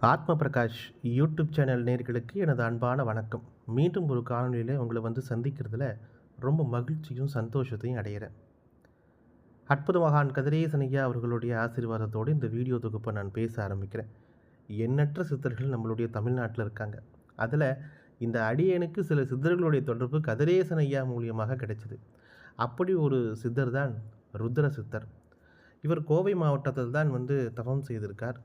ஆத்ம Prakash YouTube channel நேர்களுக்கு எனது அன்பான வணக்கம். மீண்டும் ஒரு காணொலியில் உங்களை வந்து சந்திக்கிறதுல ரொம்ப மகிழ்ச்சியும் சந்தோஷத்தையும் அடைகிறேன் அற்புத மகான் கதிரேசன் ஐயா அவர்களுடைய ஆசீர்வாதத்தோடு இந்த வீடியோ தொகுப்பை நான் பேச ஆரம்பிக்கிறேன். எண்ணற்ற சித்தர்கள் நம்மளுடைய தமிழ்நாட்டில் இருக்காங்க. அதில் இந்த அடியனுக்கு சில சித்தர்களுடைய தொடர்பு கதிரேசன் ஐயா மூலியமாக கிடைச்சிது. அப்படி ஒரு சித்தர் தான் ருத்ர சித்தர். இவர் கோவை மாவட்டத்தில் தான் வந்து தவம் செய்திருக்கார்.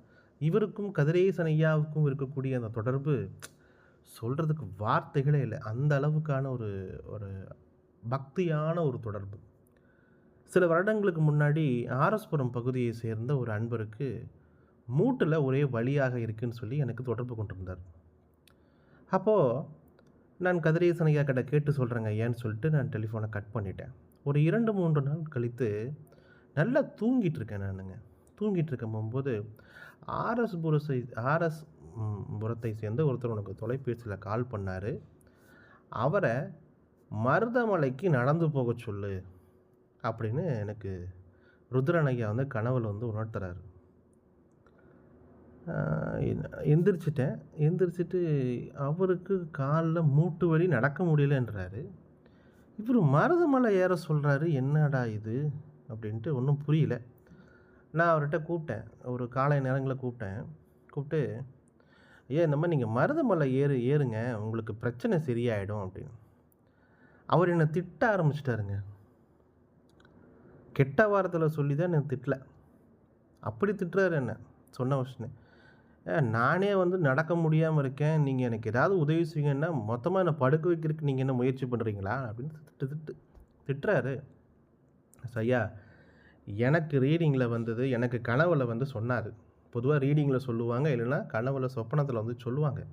இவருக்கும் கதிரேசன் ஐயாவுக்கும் இருக்கக்கூடிய அந்த தொடர்பு சொல்கிறதுக்கு வார்த்தைகளே இல்லை. அந்த அளவுக்கான ஒரு ஒரு பக்தியான ஒரு தொடர்பு. சில வருடங்களுக்கு முன்னாடி ஆர்எஸ்புரம் பகுதியை சேர்ந்த ஒரு அன்பருக்கு மூட்டில் ஒரே வழியாக இருக்குன்னு சொல்லி எனக்கு தொடர்பு கொண்டிருந்தார். அப்போது நான் கதிரேசன் ஐயா கிட்ட கேட்டு சொல்கிறேங்க ஏன்னு சொல்லிட்டு நான் டெலிஃபோனை கட் பண்ணிட்டேன். ஒரு இரண்டு மூன்று நாள் கழித்து நல்லா தூங்கிட்டு இருக்கேன் நானுங்க. தூங்கிட்டு இருக்கும் போகும்போது ஆர்எஸ் புரசை ஆர்எஸ் புரத்தை சேர்ந்த ஒருத்தர் உனக்கு தொலைபேசியில் கால் பண்ணார். அவரை மருதமலைக்கு நடந்து போக சொல்லு அப்படின்னு எனக்கு ருத்ரன் வந்து கனவில் வந்து உணர்த்துறாரு. எந்திரிச்சிட்டேன். எந்திரிச்சிட்டு அவருக்கு காலில் மூட்டு வலி நடக்க முடியலன்றாரு. இவர் மருதமலை ஏற சொல்கிறாரு என்னடா இது? அப்படின்ட்டு ஒன்றும் புரியல. நான் அவர்கிட்ட கூப்பிட்டேன். ஒரு காலை நேரங்களில் கூப்பிட்டேன். கூப்பிட்டு ஏன் இந்த மாதிரி நீங்கள் மருதமலை ஏறு ஏறுங்க. உங்களுக்கு பிரச்சனை சரியாயிடும் அப்படின்னு. அவர் என்னை திட்ட ஆரம்பிச்சிட்டாருங்க. கெட்ட வாரத்தில் சொல்லி தான் என்னை திட்டல. அப்படி திட்டுறாரு என்ன? சொன்ன விஷயம் நானே வந்து நடக்க முடியாமல் இருக்கேன். நீங்கள் எனக்கு ஏதாவது உதவி செய்யுங்கன்னா மொத்தமாக என்னை படுக்க வைக்கிறதுக்கு நீங்கள் என்ன முயற்சி பண்ணுறீங்களா அப்படின்னு திட்டு திட்டு திட்டுறாரு. ஐயா எனக்கு ரீடிங்கில் வந்தது எனக்கு கனவில் வந்து சொன்னார். பொதுவாக ரீடிங்கில் சொல்லுவாங்க இல்லைன்னா கனவில் சொப்பனத்தில் வந்து சொல்லுவாங்க.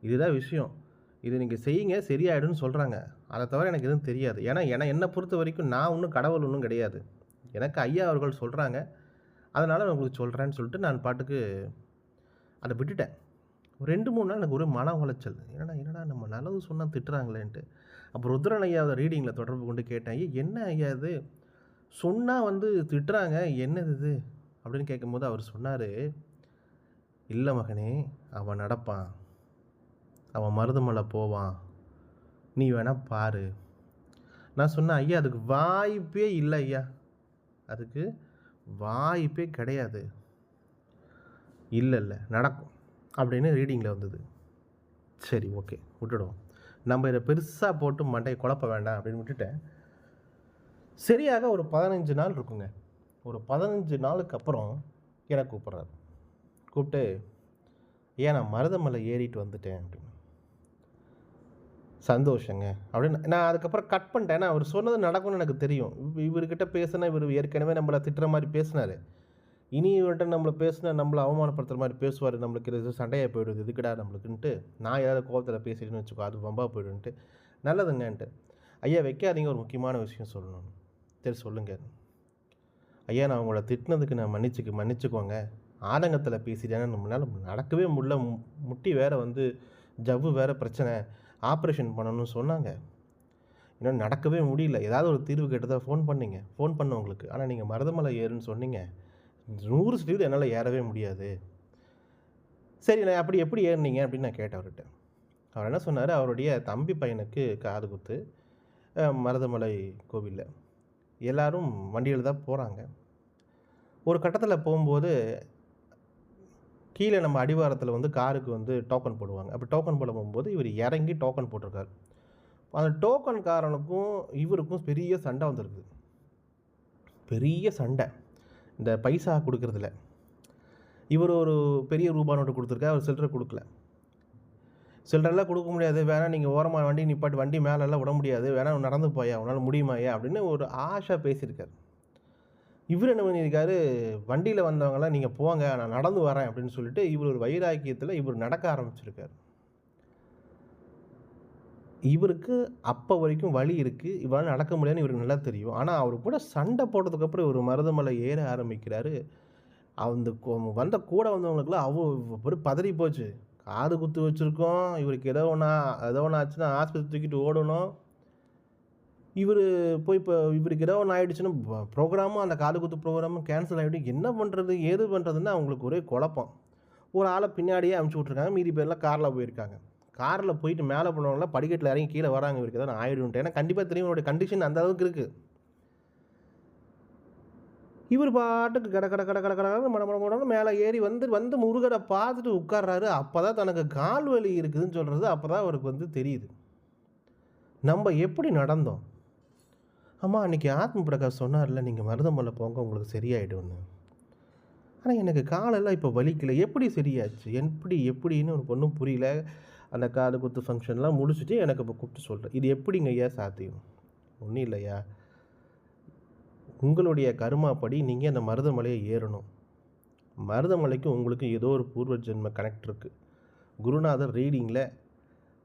இதுதான் விஷயம். இது நீங்கள் செய்யுங்க சரியாயிடும்னு சொல்கிறாங்க அதை தவிர எனக்கு எதுவும் தெரியாது. ஏன்னா என என்னை பொறுத்த வரைக்கும் நான் ஒன்றும் கடவுள் ஒன்றும் கிடையாது. எனக்கு ஐயா அவர்கள் சொல்கிறாங்க அதனால் நான் உங்களுக்கு சொல்கிறேன்னு சொல்லிட்டு நான் பாட்டுக்கு அதை விட்டுட்டேன். ஒரு ரெண்டு மூணு நாள் எனக்கு ஒரு மன உளைச்சல். என்னடா என்னடா நம்ம நல்லது சொன்னால் திட்டுறாங்களேன்ட்டு. அப்புறம் ருத்ரன் ஐயாவை ரீடிங்கில் தொடர்பு கொண்டு கேட்டேன். ஐயா என்ன ஐயா இது? சொன்னால் வந்து திட்டுறாங்க என்னது இது? அப்படின்னு கேட்கும்போது அவர் சொன்னார் இல்லை மகனே அவன் நடப்பான். அவன் மருதமலை போவான். நீ வேணால் பாரு. நான் சொன்னேன் ஐயா அதுக்கு வாய்ப்பே இல்லை ஐயா. அதுக்கு வாய்ப்பே கிடையாது. இல்லை இல்லை நடக்கும். அப்படின்னு ரீடிங்கில் வந்தது. சரி ஓகே விட்டுடுவோம். நம்ம இதை பெருசாக போட்டு மண்டையை குழப்ப வேண்டாம் அப்படின்னு விட்டுட்டேன். சரியாக ஒரு பதினஞ்சு நாள் இருக்குங்க. ஒரு பதினஞ்சு நாளுக்கு அப்புறம் என்னை கூப்பிட்றாரு. கூப்பிட்டு ஏன் நான் மருதமலை ஏறிட்டு வந்துட்டேன் அப்படின்னு. சந்தோஷங்க. அப்படின்னு நான் அதுக்கப்புறம் கட் பண்ணிட்டேன். ஏன்னா அவர் சொன்னது நடக்கும்னு எனக்கு தெரியும். இவர்கிட்ட பேசினா இவர் ஏற்கனவே நம்மளை திட்டுற மாதிரி பேசினார். இனி இவர்கிட்ட நம்மளை பேசினா நம்மளை அவமானப்படுத்துகிற மாதிரி பேசுவார். நம்மளுக்கு இது சண்டையாக போயிடுது. இதுக்கடா நம்மளுக்குன்ட்டு. நான் ஏதாவது கோபத்தில் பேசிட்டுன்னு வச்சுக்கோ அது வம்பா போயிடுன்ட்டு நல்லதுங்கன்ட்டு. ஐயா வைக்காதீங்க. ஒரு முக்கியமான விஷயம் சொல்லணும் சரி சொல்லுங்கள். ஐயா நான் உங்களை திட்டினதுக்கு நான் மன்னிச்சுக்கு மன்னிச்சுக்கோங்க. ஆதங்கத்தில் பேசிட்டேன்னு முன்னால் நடக்கவே முடியல. முட்டி வேற வந்து ஜவ்வு வேற பிரச்சனை. ஆப்ரேஷன் பண்ணணும்னு சொன்னாங்க. இன்னும் நடக்கவே முடியல. ஏதாவது ஒரு தீர்வு கேட்டதா ஃபோன் பண்ணீங்க. ஃபோன் பண்ண உங்களுக்கு ஆனால் நீங்கள் மருதமலை ஏறுன்னு சொன்னீங்க. நூறு சதவீதம் என்னால் ஏறவே முடியாது. சரி நான் அப்படி எப்படி ஏறினீங்க? அப்படின்னு நான் கேட்டேன் அவர்கிட்ட. அவர் என்ன சொன்னார்? அவருடைய தம்பி பையனுக்கு காது குத்து மருதமலை கோவிலில். எல்லோரும் வண்டியில் தான் போகிறாங்க ஒரு கட்டத்தில் போகும்போது கீழே நம்ம அடிவாரத்தில் வந்து காருக்கு வந்து டோக்கன் போடுவாங்க. அப்படி டோக்கன் போட போகும்போது இவர் இறங்கி டோக்கன் போட்டிருக்காரு. அந்த டோக்கன் காரனுக்கும் இவருக்கும் பெரிய சண்டை வந்திருக்குது. பெரிய சண்டை. இந்த பைசா கொடுக்குறதுல. இவர் ஒரு பெரிய ரூபா நோட்டு கொடுத்துருக்காரு அவர் சில்லரை கொடுக்கல. சில்லறெல்லாம் கொடுக்க முடியாது வேணா நீங்கள் ஓரமாக வண்டி நிப்பாட்டு வண்டி மேலெல்லாம் விட முடியாது வேணா நடந்து போயா உன்னால் முடியுமாயா அப்படின்னு ஒரு ஆஷா பேசியிருக்காரு இவர் என்ன பண்ணியிருக்காரு வண்டியில் வந்தவங்களாம் நீங்கள் போங்க நான் நடந்து வரேன் அப்படின்னு சொல்லிட்டு இவர் ஒரு வைராக்கியத்தில் இவர் நடக்க ஆரம்பிச்சிருக்காரு இவருக்கு அப்போ வரைக்கும் வழி இருக்குது இவரால் நடக்க முடியாதுன்னு இவருக்கு நல்லா தெரியும் ஆனால் அவர் கூட சண்டை போட்டதுக்கப்புறம் இவர் மருதமலை ஏற ஆரம்பிக்கிறாரு அந்த வந்த கூட வந்தவங்களுக்குலாம் அவ ஒரு பதறி போச்சு காது குத்து வச்சுருக்கோம். இவருக்கு ஏதோ ஒன்றா ஏதோ ஒன்று ஆச்சுன்னா ஆஸ்பத்திரி தூக்கிட்டு ஓடணும். இவர் போய் இப்போ இவருக்கு ஏதோ ஒன்று ஆயிடுச்சுன்னா ப்ரோக்ராமும் அந்த காது குத்து ப்ரோக்ராமும் கேன்சல் ஆகிடும் என்ன பண்ணுறது ஏது பண்ணுறதுன்னு அவங்களுக்கு ஒரே குழப்பம். ஒரு ஆளை பின்னாடியே அமுச்சு விட்ருக்காங்க மீதி பேர்லாம் காரில் போயிருக்காங்க. காரில் போயிட்டு மேலே போனவங்களாம் படிக்கட்டில் இறங்கி கீழே வராங்க. இவருக்கு ஏதாவது ஆகிடும் ஏன்னா கண்டிப்பாக தெரியும். இவருடைய கண்டிஷன் அந்த அளவுக்கு இருக்குது இவர் பாட்டுக்கு கட கட கட கட கடன்னு மட மட மேலே ஏறி வந்து வந்து முருகரை பார்த்துட்டு உட்கார்றாரு. அப்போ தான் தனக்கு கால் வலி இருக்குதுன்னு சொல்கிறது அப்போ தான் அவருக்கு வந்து தெரியுது. நம்ம எப்படி நடந்தோம்? அம்மா அன்றைக்கி ஆத்ம பிரகாஷ் சொன்னார்ல நீங்கள் மருதமலை போங்க உங்களுக்கு சரியாயிடும்னு. ஆனால் எனக்கு காலெல்லாம் இப்போ வலிக்கலை. எப்படி சரியாச்சு? எப்படி எப்படின்னு ஒரு பொண்ணும் புரியல. அந்த காது குத்து ஃபங்க்ஷன்லாம் முடிச்சுட்டு எனக்கு இப்போ கூப்பிட்டு சொல்கிறேன் இது எப்படிங்க ஐயா சாத்தியம்? ஒன்றும் இல்லையா? உங்களுடைய கருமாப்படி நீங்கள் அந்த மருதமலையை ஏறணும். மருதமலைக்கு உங்களுக்கு ஏதோ ஒரு பூர்வ ஜென்ம கனெக்ட் இருக்குது குருநாதர் ரீடிங்கில்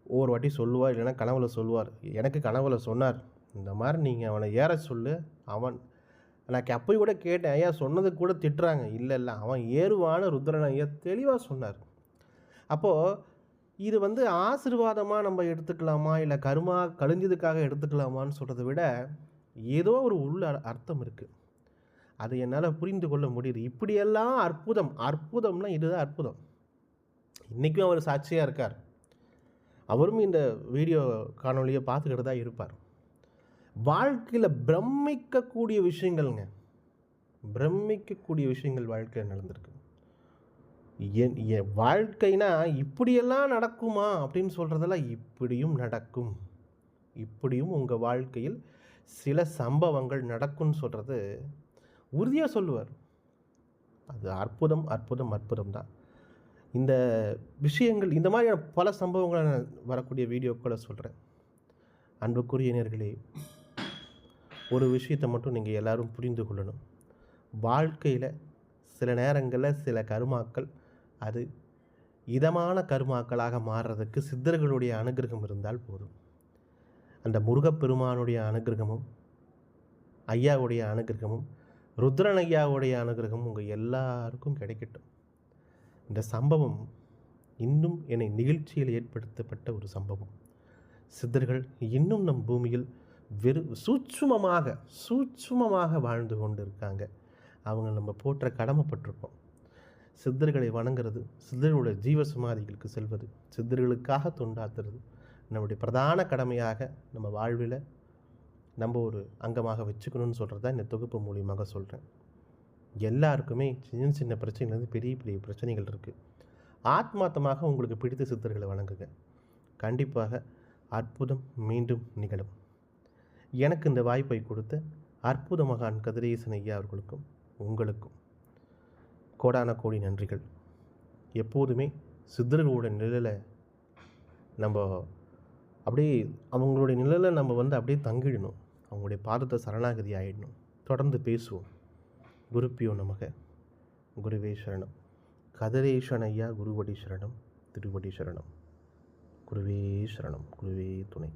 ஒவ்வொரு வாட்டி சொல்லுவார் இல்லைன்னா கனவுல சொல்லுவார். எனக்கு கனவுல சொன்னார் இந்த மாதிரி நீங்கள் அவனை ஏற சொல்லு அவன். நான் அப்போயும் கூட கேட்டேன் ஐயா சொன்னதுக்கு கூட திட்டுறாங்க. இல்லை இல்லை அவன் ஏறுவான்னு ருத்ரன் ஐயா தெளிவாக சொன்னார். அப்போது இது வந்து ஆசீர்வாதமாக நம்ம எடுத்துக்கலாமா? இல்லை கருமா கழிஞ்சதுக்காக எடுத்துக்கலாமான்னு சொல்கிறத விட ஏதோ ஒரு உள்ள அர்த்தம் இருக்குது அது என்னால் புரிந்து கொள்ள முடியுது. இப்படியெல்லாம் அற்புதம். அற்புதம்னா இதுதான் அற்புதம். இன்றைக்கும் அவர் சாட்சியாக இருக்கார். அவரும் இந்த வீடியோ காணொலியை பார்த்துக்கிட்டு தான் இருப்பார். வாழ்க்கையில் பிரமிக்கக்கூடிய விஷயங்கள்ங்க. பிரமிக்கக்கூடிய விஷயங்கள் வாழ்க்கையில் நடந்திருக்கு. என் என் வாழ்க்கைனா இப்படியெல்லாம் நடக்குமா அப்படின்னு சொல்கிறதெல்லாம் இப்படியும் நடக்கும். இப்படியும் உங்கள் வாழ்க்கையில் சில சம்பவங்கள் நடக்கும்னு சொல்கிறது உறுதியாக சொல்லுவார். அது அற்புதம் அற்புதம் அற்புதம் தான். இந்த விஷயங்கள் இந்த மாதிரியான பல சம்பவங்களை நான் வரக்கூடிய வீடியோக்களை சொல்கிறேன் அன்புக்குரிய நேர்களே ஒரு விஷயத்தை மட்டும் நீங்கள் எல்லாரும் புரிந்து கொள்ளணும். வாழ்க்கையில் சில நேரங்களில் சில கருமாக்கள் அது இதமான கருமாக்களாக மாறுறதுக்கு சித்தர்களுடைய அனுகிரகம் இருந்தால் போதும். அந்த முருகப்பெருமானுடைய அனுகிரகமும் ஐயாவுடைய அனுகிரகமும் ருத்ரன் ஐயாவுடைய அனுகிரகமும் உங்கள் எல்லாருக்கும் கிடைக்கட்டும். இந்த சம்பவம் இன்னும் என்னை நிகழ்ச்சியில் ஏற்படுத்தப்பட்ட ஒரு சம்பவம். சித்தர்கள் இன்னும் நம் பூமியில் வெறு சூட்சுமமாக சூட்சுமமாக வாழ்ந்து கொண்டு இருக்காங்க அவங்க நம்ம போற்ற கடமைப்பட்டிருப்போம். சித்தர்களை வணங்குறது சித்தர்களுடைய ஜீவ சமாதிகளுக்கு செல்வது சித்தர்களுக்காக தொண்டாத்துறது நம்முடைய பிரதான கடமையாக நம்ம வாழ்வில் நம்ம ஒரு அங்கமாக வச்சுக்கணும்னு சொல்கிறது தான் இந்த தொகுப்பு மூலியமாக சொல்கிறேன் எல்லாருக்குமே சின்ன சின்ன பிரச்சனைகள்லேருந்து பெரிய பெரிய பிரச்சனைகள் இருக்குது ஆத்மார்த்தமாக உங்களுக்கு பிடித்த சித்தர்களை வணங்குங்க. கண்டிப்பாக அற்புதம் மீண்டும் நிகழும். எனக்கு இந்த வாய்ப்பை கொடுத்த அற்புத மகான் கதிரேசன் ஐயா அவர்களுக்கும் உங்களுக்கும் கோடான கோடி நன்றிகள். எப்போதுமே சித்தர்களோட நிழலை நம்ம அப்படியே அவங்களுடைய நிழலில் நம்ம வந்து அப்படியே தங்கிடணும். அவங்களுடைய பாதத்தை சரணாகதி ஆகிடணும் தொடர்ந்து பேசுவோம். குருப்பியோ நமக. குருவே சரணம். கதிரேசன் ஐயா குருவடி சரணம். திருவடி சரணம். குருவே சரணம். குருவே துணை.